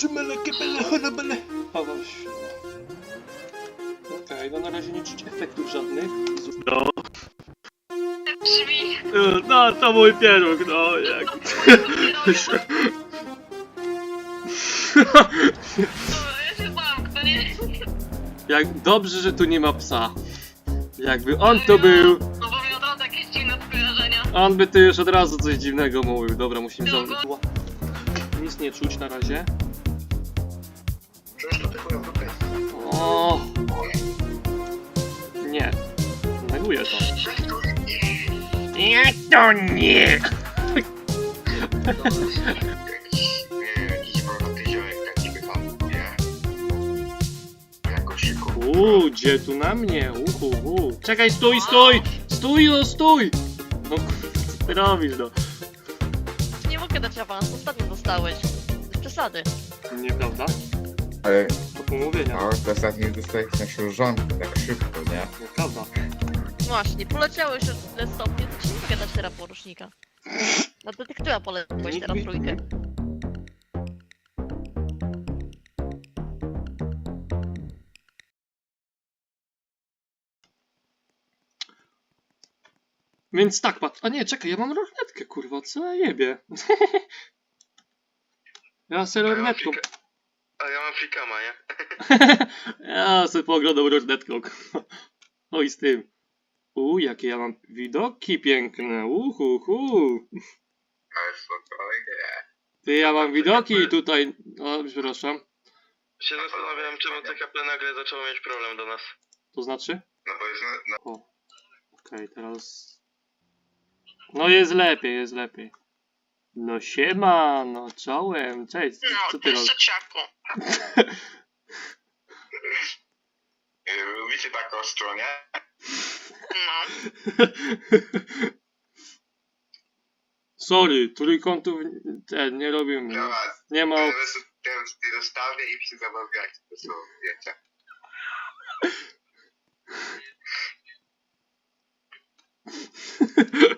Szymele, kepele, chorobele. O właśnie. Okej, no na razie nie czuć efektów żadnych. No, Drzwi. no to mój pieróg, no jak. Dobra, ja się zamknę, nie? Jak dobrze, że tu nie ma psa. Jakby on to był, No bo mi od razu jakieś dziwne skojarzenia. on by tu już od razu coś dziwnego mówił. Dobra, musimy zamknąć. Nic nie czuć na razie. O. Nie. Neguję to. Jak to nie? Uuu, gdzie tu na mnie? Uhu, uhu. Czekaj, stój, stój! Stój, no stój! No, co ty robisz, no? Nie mogę dać awans, ostatnio dostałeś. Bez przesady. Nieprawda? Ale pomówienia. no, to ostatnio dostałeś żonkę tak szybko, nie? Nieprawda. Właśnie, poleciałeś już tyle stopni, to ci nie mogę dać teraz porusznika. Na detektywa poleciałeś teraz trójkę. Więc tak, patrz. A nie, czekaj, ja mam lornetkę, kurwa, co ja jebie? ja se lornetką. A ja mam flikama, nie? ja poglądam lornetką, kurwa. Oj, z tym. U, jakie ja mam widoki piękne. Uhuhu. Ale spokojnie. Ty, ja mam widoki tutaj. O, przepraszam. się zastanawiałem, czemu TKP nagle zaczęło mieć problem do nas. To znaczy? No bo jest na, na, O. Okej, teraz... No jest lepiej, jest lepiej. No siema, no czołem, cześć, co ty No, robisz? ciaku. y, lubicie tak ostro, nie? No. Sorry, trójkątów ten, nie robimy. Dobra, Nie ma... teraz, ty dostawię i się zabawiać. To są, wiecie.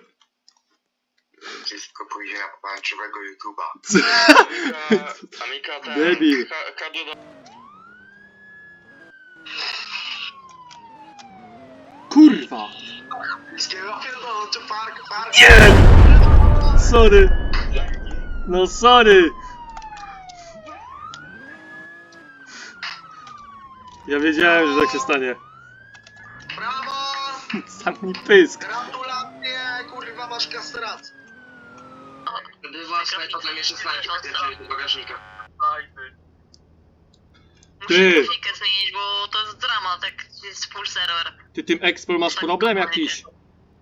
Pomarańczowego YouTube'a. Amika, Amika ten... Debil. Ka- Kadu do... Kurwa! Park, park! Sorry! No sorry! Ja wiedziałem, że tak się stanie. Brawo! Zamknij pysk. Gratulacje, kurwa, masz kastrację. Do bagażnika. Ty. Muszę grafikę zmienić, bo to jest dramat, jak jest full server. Ty tym Expol masz problem jakiś?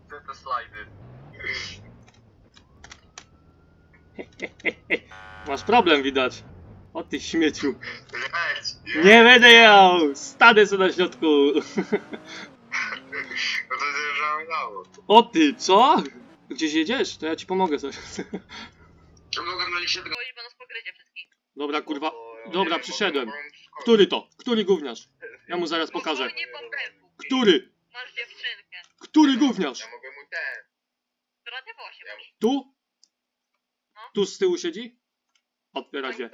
Te slajdy. Masz problem widać. O ty śmieciu. Leć! Nie będę jał! Stanę sobie na środku. No to się żałowało. O ty, co? Gdzieś jedziesz? To ja ci pomogę coś. Mylić się tego... Bo będą po gryzie wszystkich. Dobra, kurwa. Dobra, przyszedłem. Który to? Który gówniarz? Ja mu zaraz pokażę. Spokojnie, bąbelku. Który? Masz dziewczynkę. Który gówniarz? Ja mogę mu ten. Która ty właśnie masz. Tu? Tu z tyłu siedzi? Otwiera się.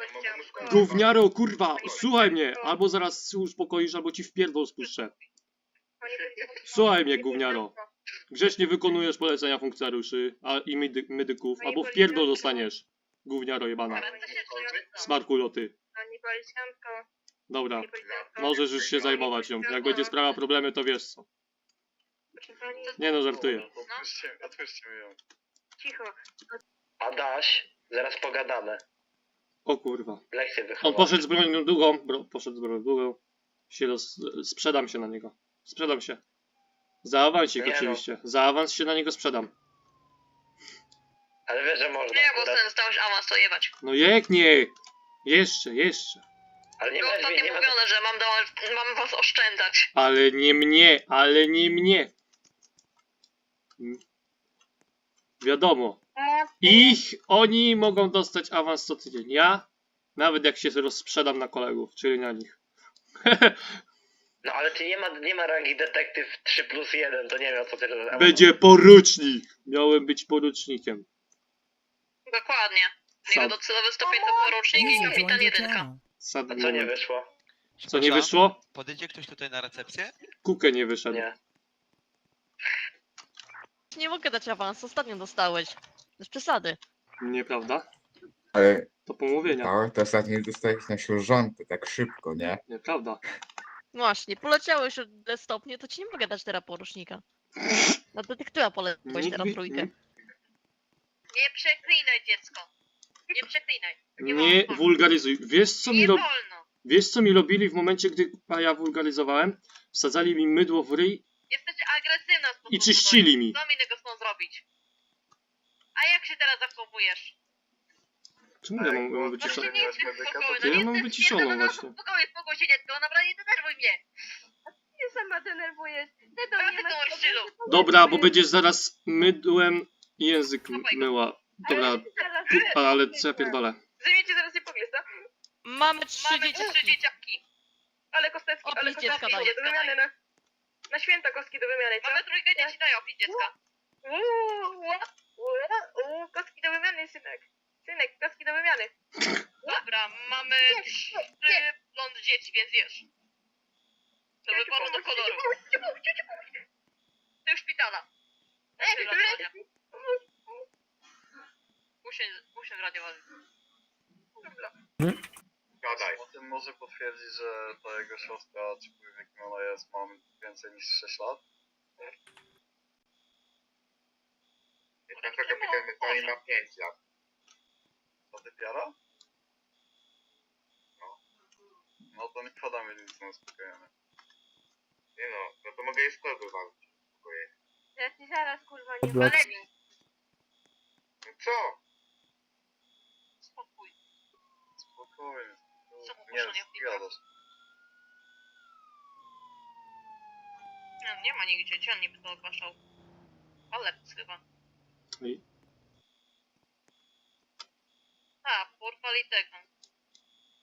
Gówniaro, kurwa, słuchaj mnie! Albo zaraz się uspokoisz, albo ci w pierdol spuszczę. Słuchaj mnie, gówniaro. Grzecznie wykonujesz polecenia funkcjonariuszy a, i medy medyków, albo w pierdol dostaniesz. Gówniaro jebana. Smarkuloty. Pani policjantko. Dobra, możesz już się zajmować nią. Jak będzie sprawa problemy, to wiesz co. Pani, Nie no, żartuję. Otwórzcie, otwórzcie mi ją. Cicho. Adaś, zaraz pogadamy. O kurwa. On poszedł z bronią długą, bro, poszedł z bronią długą. Się roz... Sprzedam się na niego. Sprzedam się. Za awansik no. oczywiście. Za awans się na niego sprzedam. Ale wiesz, że można. Nie, bo akurat. ten stałeś awans, to jebać. No jak nie! Jeszcze, jeszcze. Ale nie Było ostatnio nie ma... mówione, że mam, do, mam was oszczędzać. Ale nie mnie, ale nie mnie. Mm. Wiadomo. Ich, oni mogą dostać awans co tydzień. Ja, nawet jak się rozsprzedam na kolegów, czyli na nich. No ale ty nie ma, nie ma rangi detektyw 3 plus 1, to nie wiem o co ty... Będzie porucznik. Miałem być porucznikiem. Dokładnie. Jego Sad, docelowy stopień to porucznik i kapitan jedynka. sad A co nie moment. wyszło? Co nie wyszło? Podejdzie ktoś tutaj na recepcję? Kukę nie wyszedł. Nie. Nie mogę dać awans, ostatnio dostałeś. Bez przesady. Nieprawda? Ale To pomówienia. to, to ostatnio dostałeś na ślużątę, tak szybko, nie? Nieprawda. Właśnie, poleciałeś o tyle stopnie, to ci nie mogę dać teraz porusznika. Na detektywa poleciałeś teraz Nigdy- trójkę. Nie przeklinaj dziecko. Nie przeklinaj. Nie wulgaryzuj. Wiesz co mi Nie rob... wolno. Wiesz co mi robili w momencie, gdy a ja wulgaryzowałem? Wsadzali mi mydło w ryj Jesteś agresywna w stosunku i do czyścili mi. Co innego chcą zrobić? A jak się teraz zachowujesz? Czemu ja mam, mam No wyciszone? się nie jesteś spokojna. To ja nie mam jesteś- wyciszoną nie, no, właśnie. Spokojnie, spokój się dziecko, naprawdę nie denerwuj mnie. Nie sama denerwujesz. Ty Co to ty nie tą masz? Dobra, bo będziesz zaraz mydłem i język m- myła. Dobra, Zaraz, ale co ja pierdolę? Zajmiecie zaraz nie powiesz, co? Mamy trzy Mamy dzieciaki. trzy dzieciaki. Ale Kostecki, Opis ale dziecka Kostecki daje. do wymiany na... Na święta kostki do wymiany, co? Mamy trójkę dzieci, daj opis dziecka. Uuu, uuu, kostki do wymiany, synek. Synek, kostki do wymiany. Dobra, mamy trzy blond dzieci, więc wiesz. Do wyboru do koloru. Ty już szpitala. Usiądź, usiądź radiowy. Gadaj. O tym może potwierdzić, że ta jego siostra, czy powiem jakim ona jest, ma więcej niż 6 lat. Nasza kapitan Metali ma 5 lat. To wypiara? No. No to nie podamy nic na uspokojenie. Nie no, no to mogę jej kolby walczyć. Spokojnie. Ja ci zaraz, kurwa, nie walę. No co? Spokój. Spokojnie. Co Nie, puszczą, nie gadasz. Nie, nie ma nigdzie, gdzie on niby to ogłaszał. Alert chyba. Ej. A, porwali tego.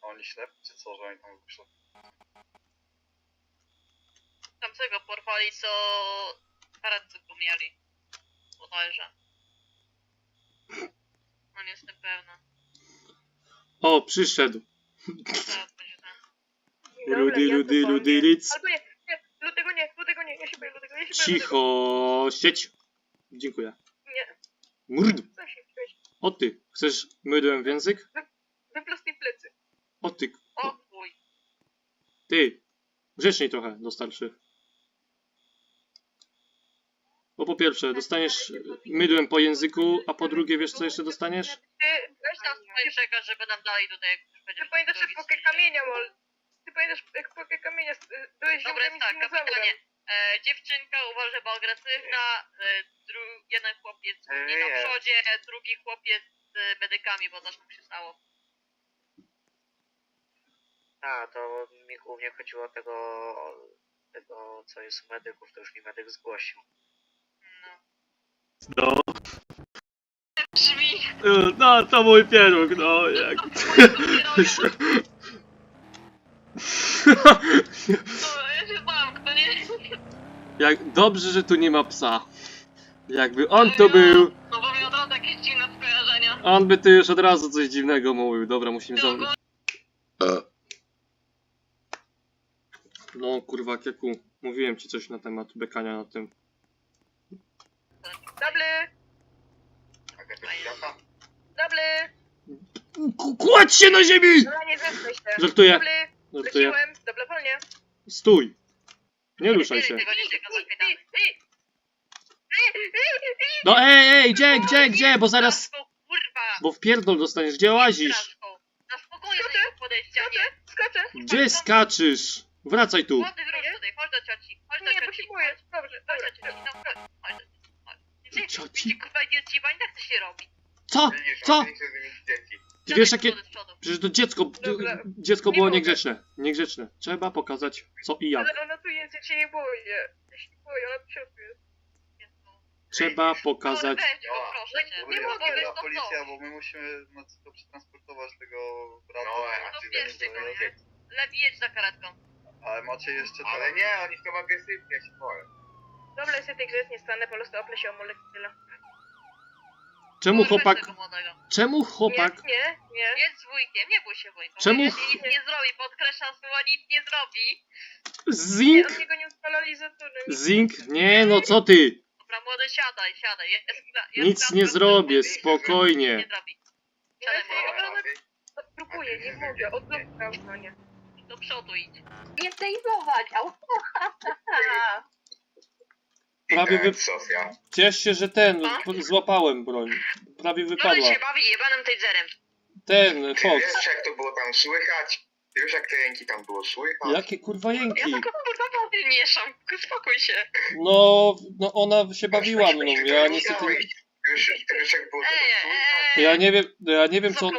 A oni ślepi, czy co, że oni tam wyszli? Tamtego porwali, co go mieli. Bodajże. No nie jestem pewna. O, przyszedł. Dobra, Rudy, ja rudy, to powiem. ryc. Albo nie, nie, lutego nie, ja się boję lutego, ja się boję. Cicho, sieć. Dziękuję. Nie, Murd. co się śmieć? O ty, chcesz mydłem w język? Wyprostuj plecy. O ty, O chuj. ty. Grzeczniej trochę do starszych. Bo po pierwsze, dostaniesz mydłem po języku, a po drugie, wiesz co jeszcze dostaniesz? Ty, Weź tam swoje przekaz, żeby nam dalej tutaj jak już ty pamiętasz robić epokę coś. kamienia, mol. Ty pamiętasz epokę kamienia, y, byłeś Dobra, jest tak, kapitanie. E, dziewczynka uważa, że była agresywna, e, dru- jeden chłopiec nie na przodzie, drugi chłopiec z medykami, bo też mu się stało. A, to mi głównie chodziło o tego, tego co jest u medyków, to już mi medyk zgłosił. No. No, Drzwi! no to mój pieróg, no jak. No, ja się zamknę, nie? Jak dobrze, że tu nie ma psa. Jakby on to był, No bo mi od razu jakieś dziwne skojarzenia. on by tu już od razu coś dziwnego mówił. Dobra, musimy Ty zamknąć. No kurwa, Kieku, mówiłem ci coś na temat bekania na tym. Double. K- Kładź się na ziemi! No nie się. Żartuję, żartuję. Stój! Nie ruszaj się. Tego nie czeka zapytamy. No ej, ej, gdzie, gdzie, gdzie? Bo zaraz... Kurwa! Bo w pierdol dostaniesz, gdzie łazisz? Na spokojnie do niego podejścia, nie? Skoczę. Gdzie skaczysz? Wracaj tu. Młody wróć tutaj, chodź do cioci. Chodź do Nie, bo cioci. się boję. Dobrze, Chodź dobrze. do cioci, no chodź. Chodź do kurwa, nie tak to się robi. Co? Co? Ty wiesz jakie... Przecież to dziecko... Dobra. Dziecko Nie było mogę. niegrzeczne. Niegrzeczne. Trzeba pokazać co i jak. Ale ona tu jest, ja się nie boję. Ja się nie boję, ona jest. Trzeba pokazać... No, No. proszę cię. Nie No, mogę, powiedz Ja to policja, co. bo my musimy na to przetransportować tego brata. No, a No ty bierzcie będziesz go, miał nie? Lepiej jedź za karetką. Ale macie jeszcze Ale nie, oni są agresywni, ja się boję. Dobra, jest tej grze nie stanę, po prostu oplę się o molekule. Czemu chłopak, czemu chłopak, Nie, nie, nie. Jest z wujkiem, nie bój się wujku. Czemu Nic, ch- nic nie zrobi, podkreślam słowa, nic nie zrobi. Nie, Zink, od niego nie ustalali zatury. Zink, nie no co ty, Dobra, młody, siadaj, siadaj. Jest, jest, nic jest nie zrobię, Nie spokojnie. zrobi. Ja Siadaj, się młody. naprawdę próbuję, nie mogę, od dobra, nie. Do przodu idź. Nie zdejmować, au. Prawie wy... Sofia. Ciesz się, że ten, złapałem broń. Prawie wypadła. bawi jebanym taserem. Ten, Ty Fox. wiesz jak to było tam słychać? Wiesz jak te ręki tam było słychać? Jakie kurwa jęki? Ja tylko kurwa mieszam, spokój się. No, no ona się bawiła mną, ja niestety... widziałeś. Tam słychać? ej, Ja nie wiem, ja nie wiem co...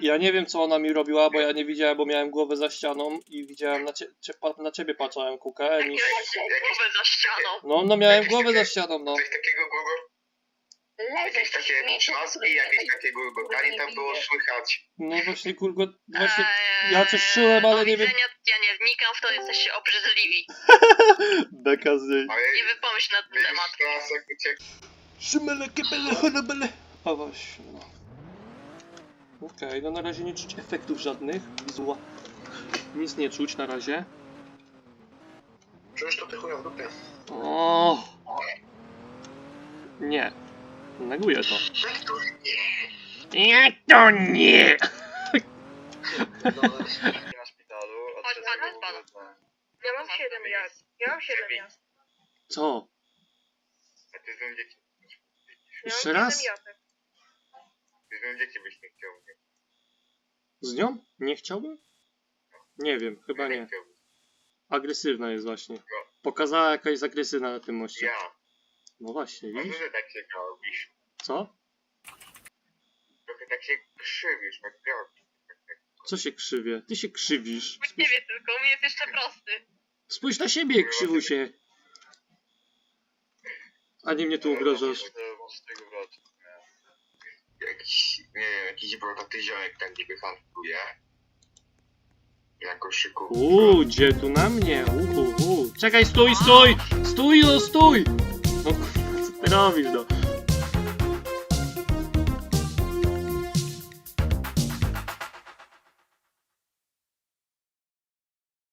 Ja nie wiem co ona mi robiła, bo ja nie widziałem, bo miałem głowę za ścianą i widziałem na, cie, na ciebie patrzałem kukę niż... Głowę za ścianą. No, no miałem głowę za ścianą, no. Coś takiego było, jakieś takie trzaski, jakieś takie gurgotanie tam było słychać. No właśnie kurwa, właśnie... Eee, ja coś czułem, ale nie wiem- Ja nie wnikam w to, jesteście obrzydliwi. Beka z niej. Nie wypomyśl na ten temat. Szymele, kebele, honebele. A właśnie, no. Okej, no na razie nie czuć efektów żadnych. Wizuła. Nic nie czuć na razie. Czujesz to ty chuja w dupie? O. Nie. Neguję to. Jak to Jak to nie? na szpitalu, Chodź, pan, był pan. Ja mam 7 jazd. Ja mam 7 jazd. Co? A ty z dzieci... Ja Jeszcze raz? 7 jazdek. Ty z nią dzieci byś nie chciał. nie? Z nią? Nie chciałbym? Nie wiem, chyba nie. chciałbym. Agresywna jest właśnie. Pokazała jaka jest agresywna na tym moście. Ja. No właśnie, Może, widzisz? że tak się robisz. Co? Trochę tak się krzywisz, tak robisz. Co się krzywie? Ty się krzywisz. Spójrz, ciebie tylko, u mnie jest jeszcze prosty. spójrz na siebie, krzywu się. A nie mnie tu brać. Jakiś, nie wiem, jakiś brodaty ziomek tam niby handluje. Jako szyku. Uuu, gdzie tu na mnie? Uhu, uhu. Czekaj, stój, stój! Stój, no stój! No kurwa, co ty robisz, no?